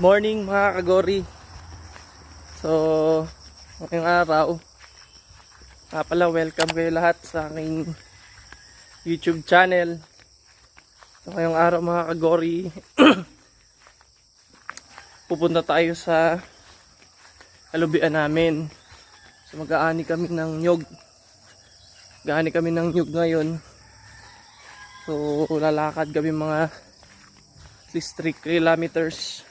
Morning mga kagori. So, ngayong araw, nga pala welcome kayo lahat sa aking YouTube channel. So, ngayong araw mga kagori, pupunta tayo sa kalubian namin. So, mag-aani kami ng nyog. Mag-aani kami ng nyog ngayon. So, lalakad kami mga at least 3 kilometers.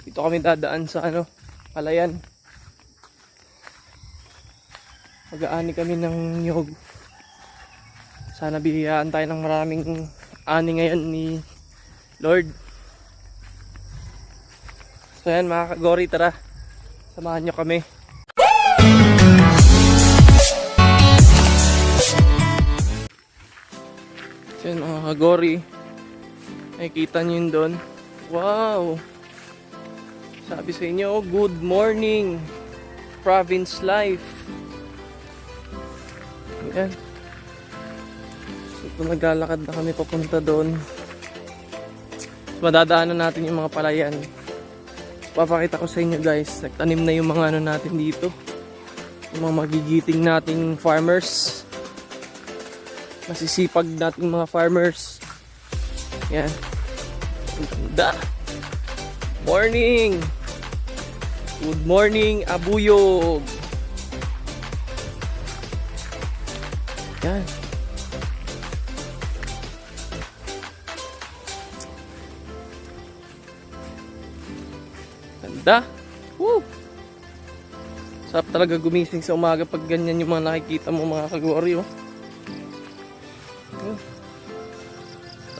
Dito kami dadaan sa ano, palayan. Mag-aani kami ng nyog. Sana bihiyaan tayo ng maraming ani ngayon ni Lord. So yan mga kagori, tara. Samahan nyo kami. So yan mga kagori. Nakikita nyo yun doon. Wow! Sabi sa inyo, good morning, province life. Ayan. So, ito naglalakad na kami papunta doon. Madadaanan natin yung mga palayan. Papakita ko sa inyo guys, nagtanim na yung mga ano natin dito. Yung mga magigiting nating farmers. Masisipag nating mga farmers. Yan. Ganda. Morning! Good morning, Abuyog! Yan. Ganda. Woo! Sarap talaga gumising sa umaga pag ganyan yung mga nakikita mo mga kagori, oh.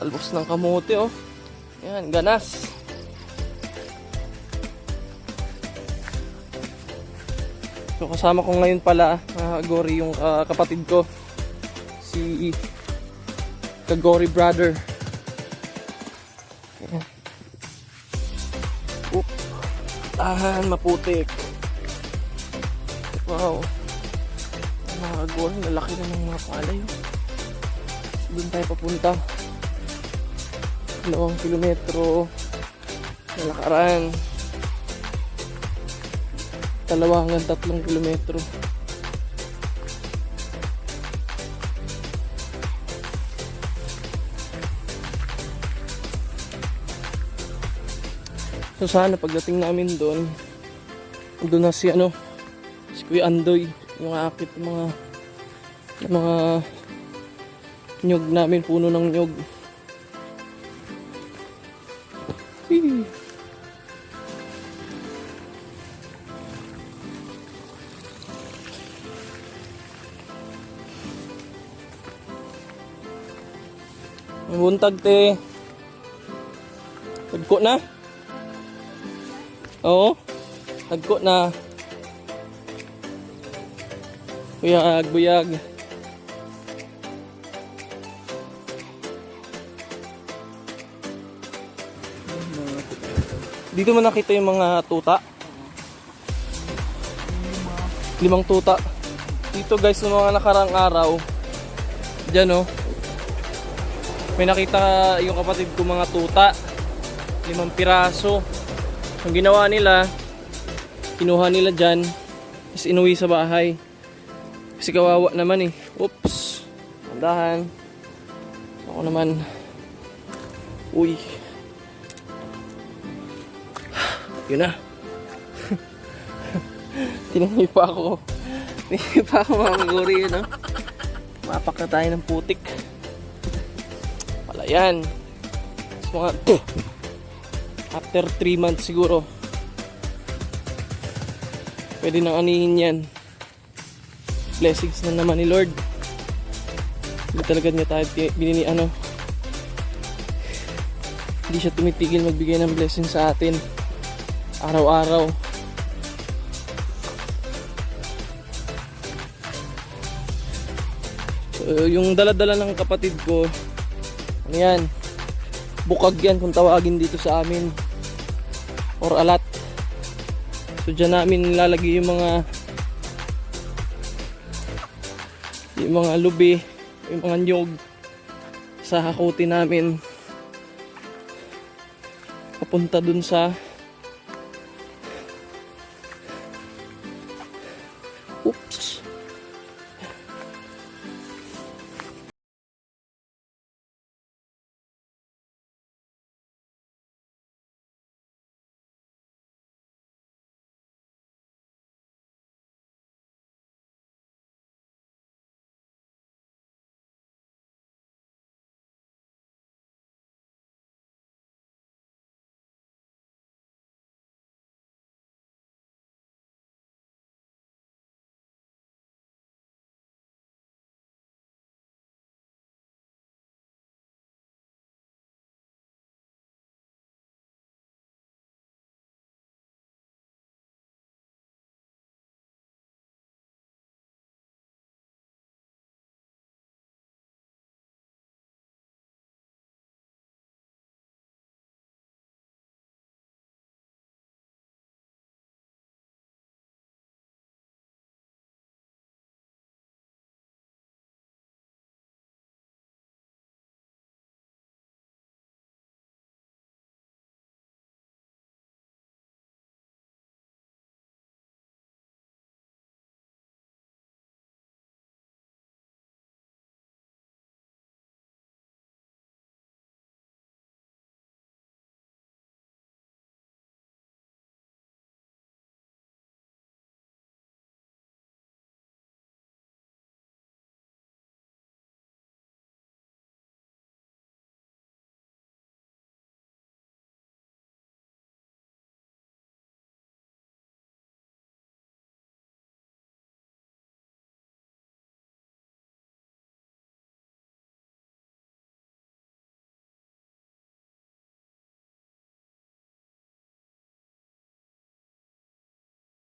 Talbos ng kamote, oh. Yan, ganas. So kasama ko ngayon pala, mga Kagori, yung ah, kapatid ko. Si Kagori brother. Ayan. Oop. Tahan, maputik. Wow. Mga Kagori, lalaki na ng mga palay. Doon tayo papunta. Dalawang kilometro na lakaran dalawa hanggang tatlong kilometro. So sana pagdating namin doon, doon na si ano, si Kuya Andoy, yung akit ng mga mga nyog namin, puno ng nyog. Buntag te. Tagko na. Oo. Tagko na. Buyag, buyag. Dito mo nakita yung mga tuta. Limang tuta. Dito guys, ng mga nakarang araw. Diyan oh may nakita yung kapatid ko mga tuta. Limang piraso. Ang ginawa nila kinuha nila dyan is inuwi sa bahay. Kasi kawawa naman eh. Oops. Andahan. Ako naman. Uy. Yun na. Tinanay pa ako. Tinanay pa ako mga kaguri yun mapak na tayo ng putik Ayan. So, mga, after 3 months siguro, pwede nang anihin yan. Blessings na naman ni Lord. Hindi talaga niya tayo binini ano. Hindi siya tumitigil magbigay ng blessing sa atin. Araw-araw. So, yung dala-dala ng kapatid ko, ano yan? Bukag yan kung tawagin dito sa amin. Or alat. So dyan namin nilalagay yung mga yung mga lubi, yung mga nyog sa hakuti namin papunta dun sa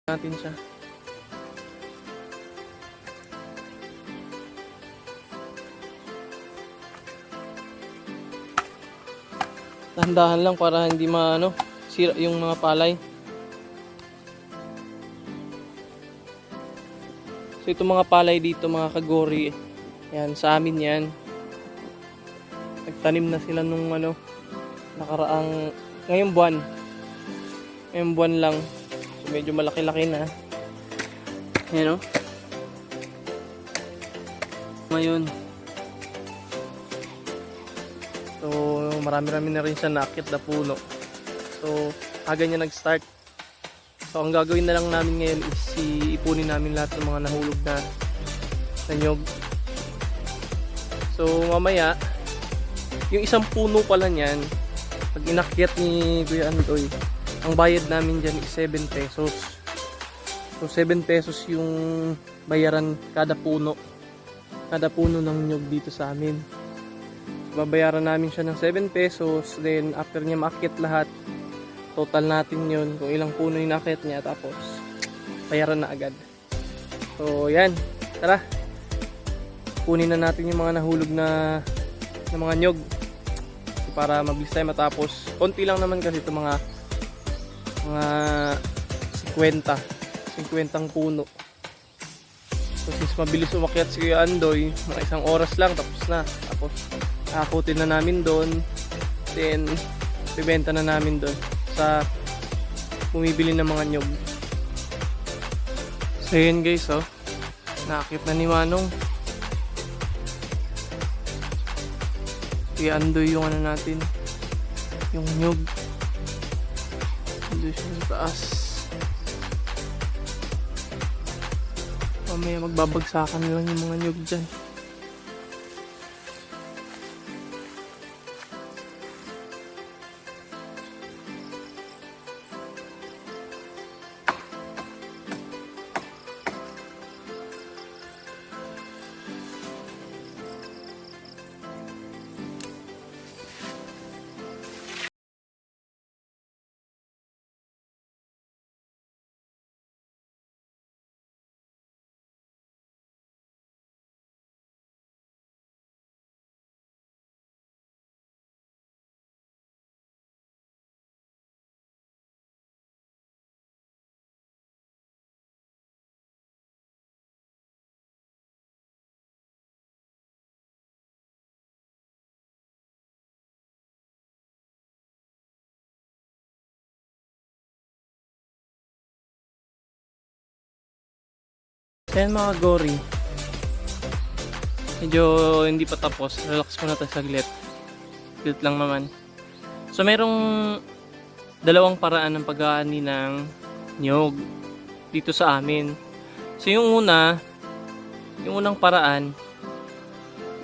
natin siya. Dahan-dahan lang para hindi maano, sira yung mga palay. So ito mga palay dito mga kagori, yan sa amin yan. Nagtanim na sila nung ano, nakaraang, ngayong buwan. Ngayong buwan lang. Medyo malaki-laki na. Yan o. Ngayon. So marami-rami na rin siya nakit na puno. So aga niya nag-start. So ang gagawin na lang namin ngayon is si ipunin namin lahat ng mga nahulog na na nyog. So mamaya, yung isang puno pala niyan, pag inakyat ni Kuya Andoy, ang bayad namin dyan is 7 pesos. So 7 pesos yung bayaran kada puno. Kada puno ng nyog dito sa amin. Babayaran namin siya ng 7 pesos. Then after niya maakyat lahat, total natin yun kung ilang puno yung naakyat niya. Tapos bayaran na agad. So yan, tara. Kunin na natin yung mga nahulog na, na mga nyog para mabilis tayo matapos. Konti lang naman kasi ito mga mga 50 50 puno. So since mabilis umakyat si Kuya Andoy, mga isang oras lang tapos na. Tapos akakutin na namin doon. Then bibenta na namin doon sa bumibili ng mga nyog. So yun guys oh. Nakakit na ni Manong. Kuya Andoy yung ano natin. Yung nyog. Siya sa taas. Mamaya magbabagsakan lang yung mga nyog dyan. Ayan mga gory. Medyo hindi pa tapos. Relax muna tayo saglit. Saglit lang naman. So merong dalawang paraan ng pag-aani ng nyog dito sa amin. So yung una, yung unang paraan,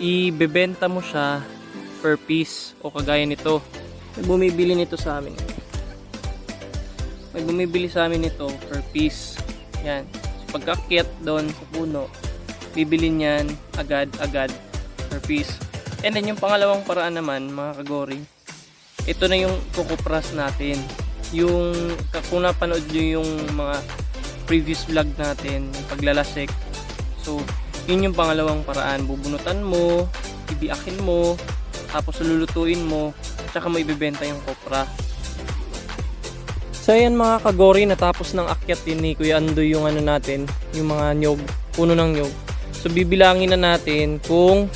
ibebenta mo siya per piece o kagaya nito. May bumibili nito sa amin. May bumibili sa amin nito per piece. Yan pagkakit doon sa puno, bibili niyan agad-agad per piece. And then yung pangalawang paraan naman, mga kagori, ito na yung kukupras natin. Yung, kung napanood nyo yung mga previous vlog natin, yung paglalasik. So, yun yung pangalawang paraan. Bubunutan mo, ibiakin mo, tapos lulutuin mo, tsaka mo ibibenta yung kopra. So ayan mga kagori, natapos ng akyat din ni Kuya Andoy yung ano natin, yung mga nyog, puno ng nyog. So bibilangin na natin kung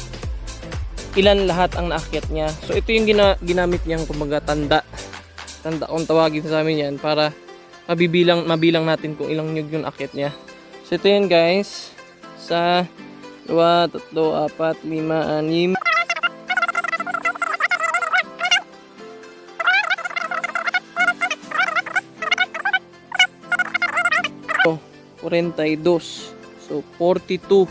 ilan lahat ang naakyat niya. So ito yung gina, ginamit niyang kumbaga tanda. Tanda kung tawagin sa amin yan para mabibilang, mabilang natin kung ilang nyog yung akyat niya. So ito yun guys, sa 2, 3, 4, 5, 6, 42. So, 42.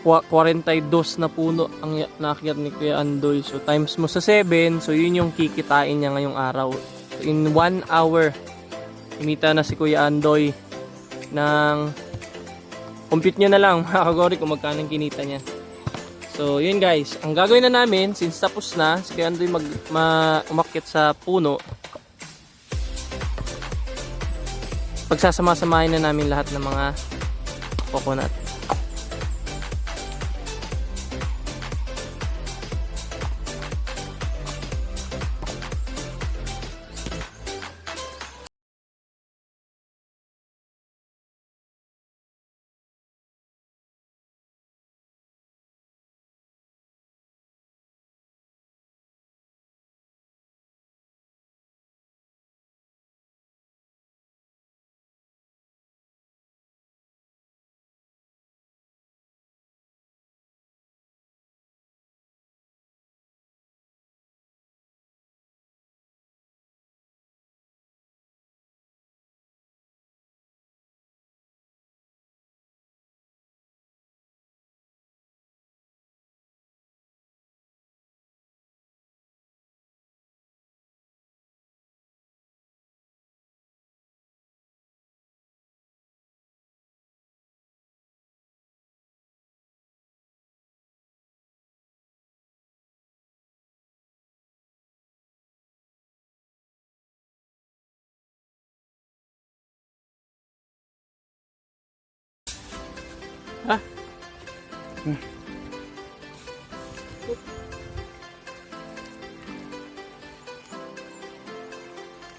Kwa- 42 na puno ang ya- naakyat ni Kuya Andoy. So, times mo sa 7. So, yun yung kikitain niya ngayong araw. So, in 1 hour, imita na si Kuya Andoy ng compute nyo na lang mga kagori kung magkano kinita niya. So, yun guys. Ang gagawin na namin, since tapos na, si Kuya Andoy mag, ma, umakyat sa puno, pagsasama-samahin na namin lahat ng mga coconut. Ah.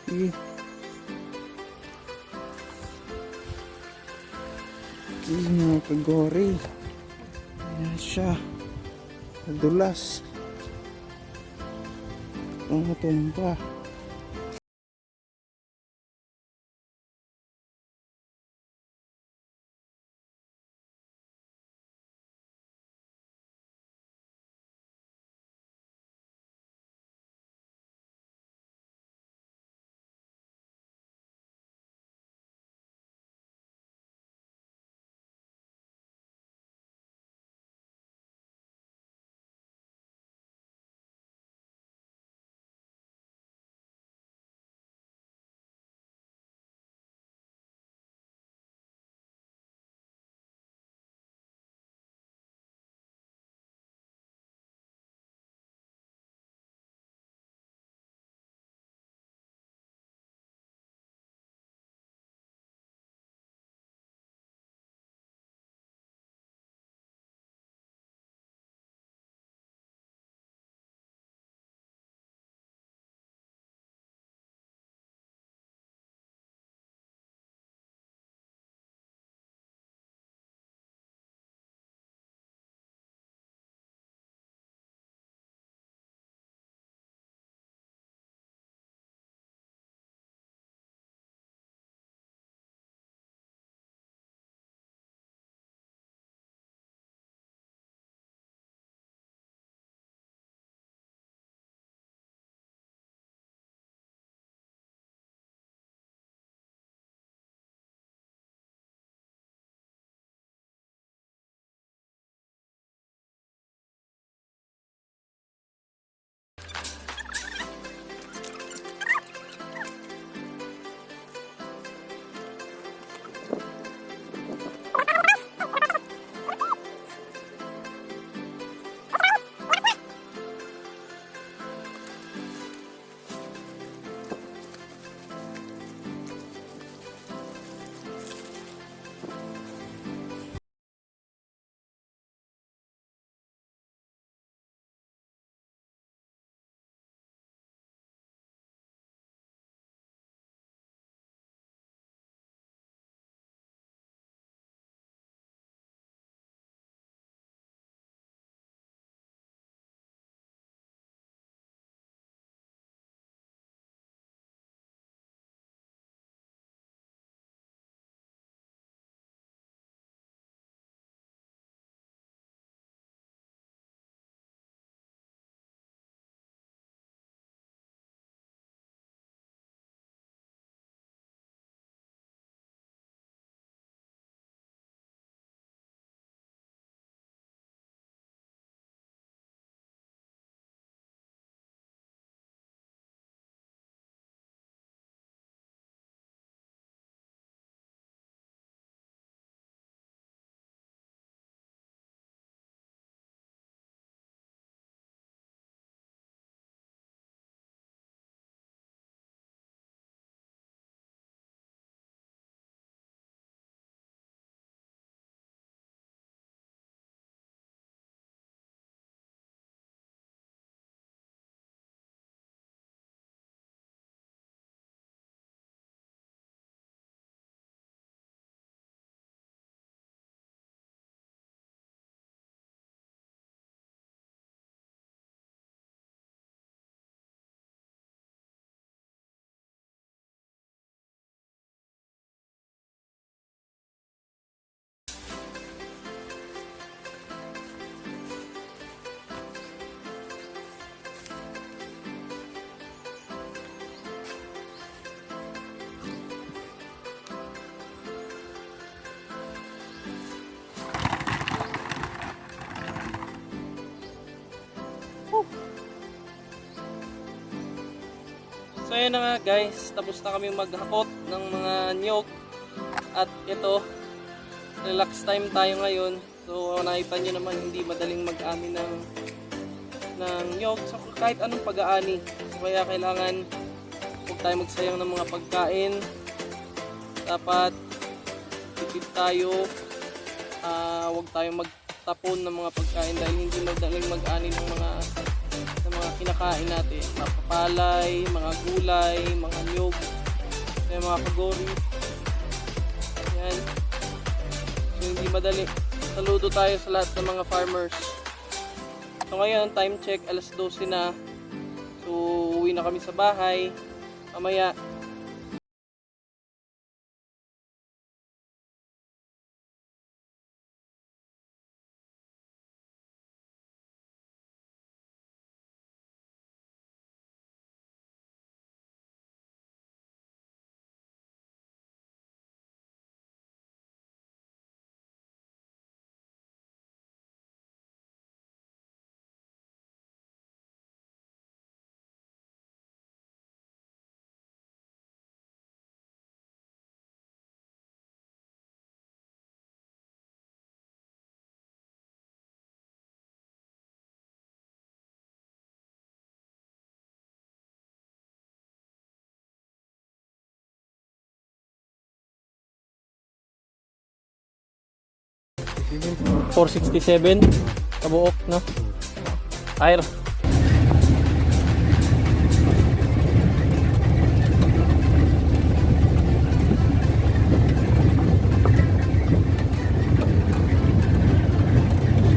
Sige. Sige mga kagori. Ayan siya. Nadulas. Ang tumba. Ayun na nga guys, tapos na kami maghakot ng mga nyog. At ito, relax time tayo ngayon. So nakita nyo naman hindi madaling mag-ani ng ng nyog. So kahit anong pag-aani. So, kaya kailangan huwag tayo magsayang ng mga pagkain. Dapat tipid tayo. Ah, huwag tayong magtapon ng mga pagkain dahil hindi madaling mag-ani ng mga kinakain natin. Mga papalay, mga gulay, mga nyog, may mga kagori. Yan. So hindi madali. Saludo tayo sa lahat ng mga farmers. So ngayon, time check, alas 12 na. So uwi na kami sa bahay. Mamaya, 467 kabuok, no? Ayr.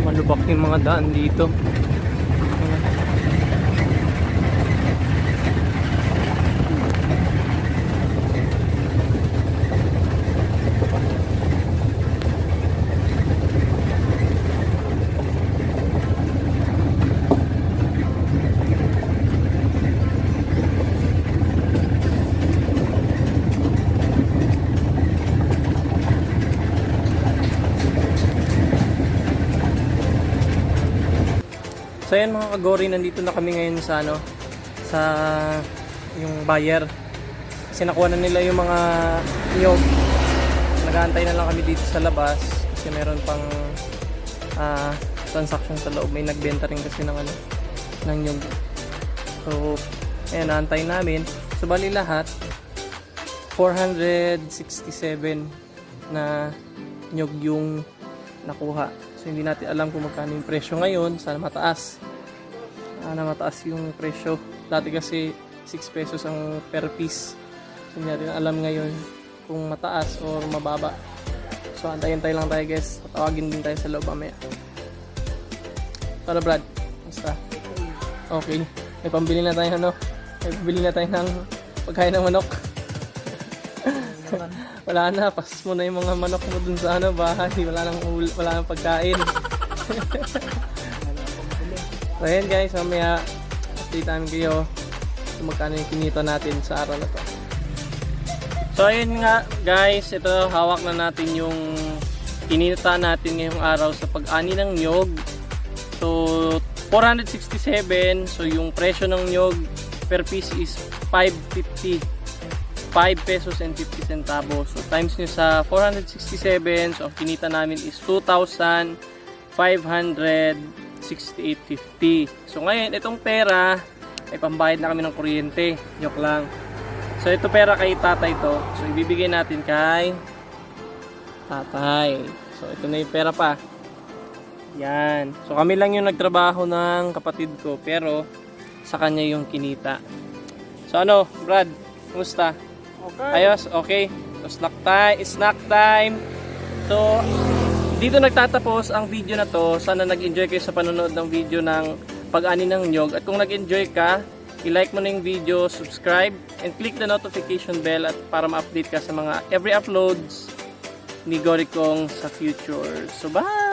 Malubak yung mga daan dito. So yan mga kagori, nandito na kami ngayon sa ano, sa yung buyer. Kasi nakuha na nila yung mga niyog. Nag-aantay na lang kami dito sa labas kasi meron pang ah, transaction sa loob. May nagbenta rin kasi ng ano, ng niyog. So, ayan, naantay namin. So, bali lahat, 467 na nyog yung nakuha. So hindi natin alam kung magkano yung presyo ngayon. Sana mataas. Sana mataas yung presyo. Dati kasi 6 pesos ang per piece. So hindi natin alam ngayon kung mataas or mababa. So antayin-antay lang tayo guys. Tawagin din tayo sa loob mamaya. Para Brad, basta. Okay. May pambili na tayo ano? May pambili na tayo ng pagkain ng manok. Wala na, pas mo na yung mga manok mo dun sa ano, bahay. Wala nang, wala nang pagkain. so ayan guys, mamaya update namin kayo kung magkano yung kinita natin sa araw na to. So ayun nga guys, ito hawak na natin yung kinita natin ngayong araw sa pag-ani ng nyog. So 467, so yung presyo ng nyog per piece is 550 5 pesos and 50 centavos. So times nyo sa 467, so ang kinita namin is 2,568.50. So ngayon, itong pera ay pambayad na kami ng kuryente. Joke lang. So ito pera kay tatay to. So ibibigay natin kay tatay. So ito na yung pera pa. Yan. So kami lang yung nagtrabaho ng kapatid ko pero sa kanya yung kinita. So ano, Brad, kumusta? Okay. Ayos, okay. So, snack time, snack time. So, dito nagtatapos ang video na to. Sana nag-enjoy kayo sa panonood ng video ng pag-ani ng nyog. At kung nag-enjoy ka, i-like mo na yung video, subscribe, and click the notification bell at para ma-update ka sa mga every uploads ni Gorikong sa future. So, bye!